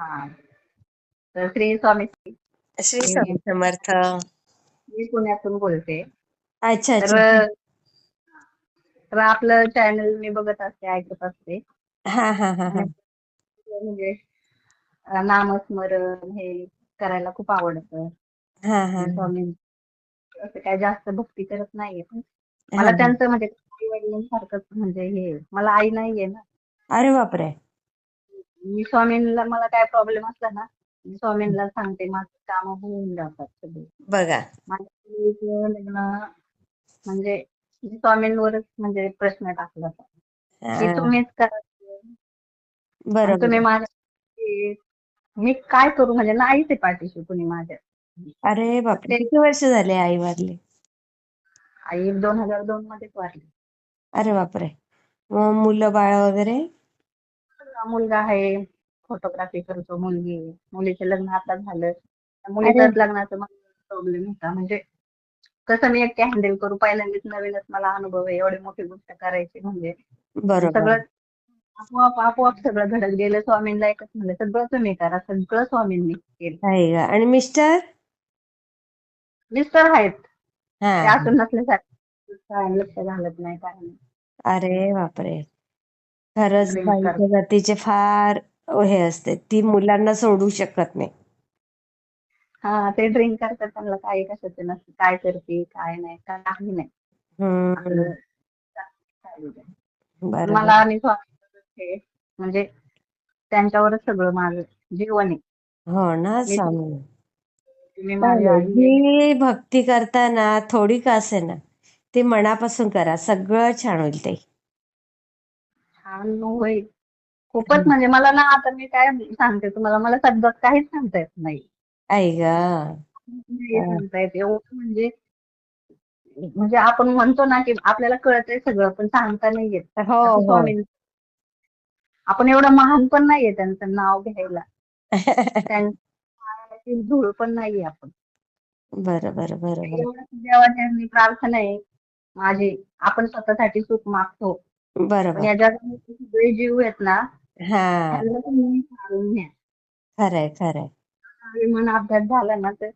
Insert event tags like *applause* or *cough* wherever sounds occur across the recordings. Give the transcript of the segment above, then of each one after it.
हा तर श्री स्वामी श्री स्वामी समर्थ. मी पुण्यातून बोलते. अच्छा तर तर आपलं चॅनल मी बघत असते ऐकत असते. हा हा हा हा. म्हणजे नामस्मरण हे करायला खूप आवडतं. हा हा स्वामी असं काय जास्त भक्ती करत नाहीये पण. मला त्यांचं म्हणजे वडिलांसारखंच म्हणजे हे मला आई नाहीये ना. अरे बापरे. मी स्वामींना मला काय प्रॉब्लेम असला ना मी स्वामींना सांगते माझं काम होऊन जातात सगळे. बघा. माझ्या लग्न म्हणजे मी स्वामींवरच म्हणजे प्रश्न टाकला होता. की तुम्हीच करा. तुम्ही. माझ्या मी काय करू? म्हणजे नाहीच आहे पाठीशी कुणी माझ्या. अरे बापरे किती वर्ष झाले आई वारली? आई दोन हजार दोन मध्येच वारली. अरे बापरे. मग मुलं बाळ वगैरे? मुलगा आहे फोटोग्राफी करतो मुलगी. मुलीचं लग्न आता झालं. मुलीचाच लग्नाचा प्रॉब्लेम होता. म्हणजे कसं मी एकटे हँडल करू पहिल्यांदाच नवीनच मला अनुभव आहे. एवढी मोठी गोष्ट करायची म्हणजे. सगळं आपोआप आपोआप सगळं घडत गेलं. स्वामींना एकच म्हणलं सगळं तुम्ही करा. सगळं स्वामींनी केलं. आणि मिस्टर मिस्टर आहेत. ते असून नसल्यासारखं. काय लक्ष घालत नाही नाही अरे बापरे. खरंच बाईच्या जातीचे फार हे असते. ती मुलांना सोडू शकत नाही. हा ते ड्रिंक करतात त्यांना काही कशाचं नसतं. काय करते काय नाही काही नाही. हम्म. आपलं चालू आहे. बरोबर. मला आणि हे म्हणजे त्यांच्यावरच सगळं माझं जीवन आहे. हो ना मी- स्वामी. तुम्ही माझी आई आहे. जी भक्ती करताना थोडी का असे ना ती मनापासून करा. सगळं छान होईल ते होईल खूपच म्हणजे मला ना आता मी काय सांगते तुम्हाला मला सध्या काहीच सांगता येत नाही. आई ग. नाही सांगता येत. एवढं म्हणजे म्हणजे आपण म्हणतो ना की आपल्याला कळतंय सगळं पण सांगता नाही येत. हो हो. स्वामी आपण एवढं महान पण नाहीये त्यांचं नाव घ्यायला. *laughs* पायाची धूळ पण नाहीये आपण. बरं बरं बरोबर एवढं देवाच्या प्रार्थना आहे. माझी आपण स्वतःसाठी सुख मागतो. बरोबर. या जगामध्ये सगळे जीव आहेत ना हा. त्यांना तुम्ही घ्या. खरंय खरंय. आणि मन अभ्यास झाला ना तर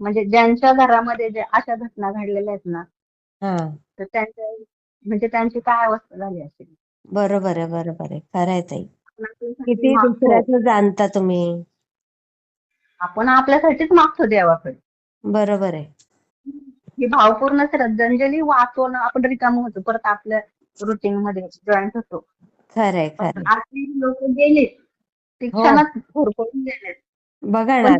म्हणजे ज्यांच्या घरामध्ये जे अशा घटना घडलेल्या आहेत ना हा. तर त्यांच्या म्हणजे त्यांची काय अवस्था झाली असेल? बरोबर आहे बरोबर आहे. खरंय ताई. किती मागतो. दुसऱ्याचं जाणता तुम्ही? आपण आपल्यासाठीच मागतो देवाकडे. बरोबर आहे. ही भावपूर्ण श्रद्धांजली वाचवणं आपण रिकाम होतो. परत आपल्या रुटीन मध्ये जॉईंट होतो. खरंय आधी लोक गेले ती हो. होरपळून गेलेत. बघा ना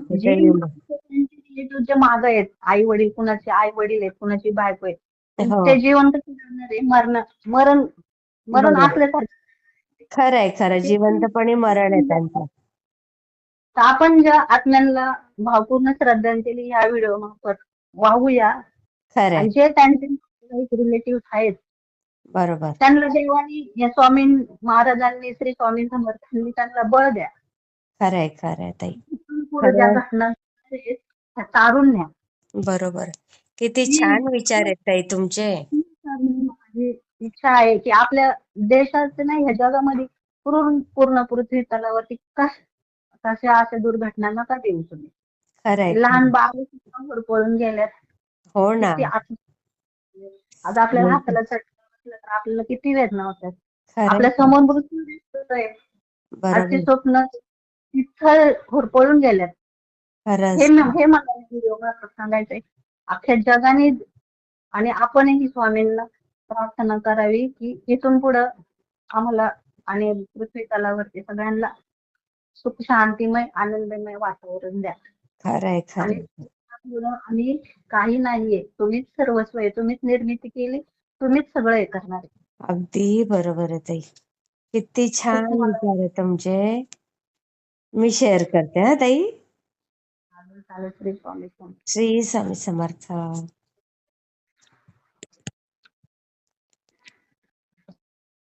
रिलेटिव्हच्या मागे आहेत आई वडील कुणाचे आई वडील आहेत कुणाची बायको आहे हो. ते जीवन कसं आहे मरण मरण मरण. असल्यासारखं खरंय खरं जिवंतपणे मरण आहे त्यांचं. तर आपण ज्या आत्म्यांना भावपूर्ण श्रद्धांजली ह्या व्हिडिओ मार्फत वाहूया जे त्यांचे रिलेटिव्ह आहेत बरोबर. त्यांना देवानी या स्वामी महाराजांनी श्री स्वामी समर्थांनी त्यांना बळ द्या. खरंय खरंय ताई. पुढे ज्या खरं. घटना आहेत, त्या तारून न्या. बरोबर. किती छान विचार आहेत ताई तुमचे. माझी इच्छा आहे की आपल्या देशाचं नाही ह्या जगामध्ये पूर्ण पूर्ण पृथ्वी तलावरती कश कशा अशा दुर्घटना नका देऊ तुम्ही. खरंय लहान बाळ पळून गेल्यात. हो ना. आत- आज आपल्याला हो. हाताला चटका बसला तर आपल्याला किती वेदना होतात. आपल्यासमोर मृत्यू आजची स्वप्न तिथं होरपळून गेल्यात. हे हे मला व्हिडिओ सांगायचंय. अख्ख्या जगाने आणि आपणही स्वामींना प्रार्थना करावी की इथून पुढं आम्हाला आणि पृथ्वी तलावरती सगळ्यांना सुख शांतिमय आनंदमय वातावरण द्या. खरंय आणि काही नाहीये. तुम्हीच सर्वस्व आहे. तुम्हीच निर्मिती केली. तुम्हीच सगळं हे करणार आहे. अगदी बरोबर आहे ताई. किती छान विचार आहे तुमचे. मी शेअर करते हा ताई. चालेल चालेल. श्री स्वामी समर्थ. श्री स्वामी समर्थ.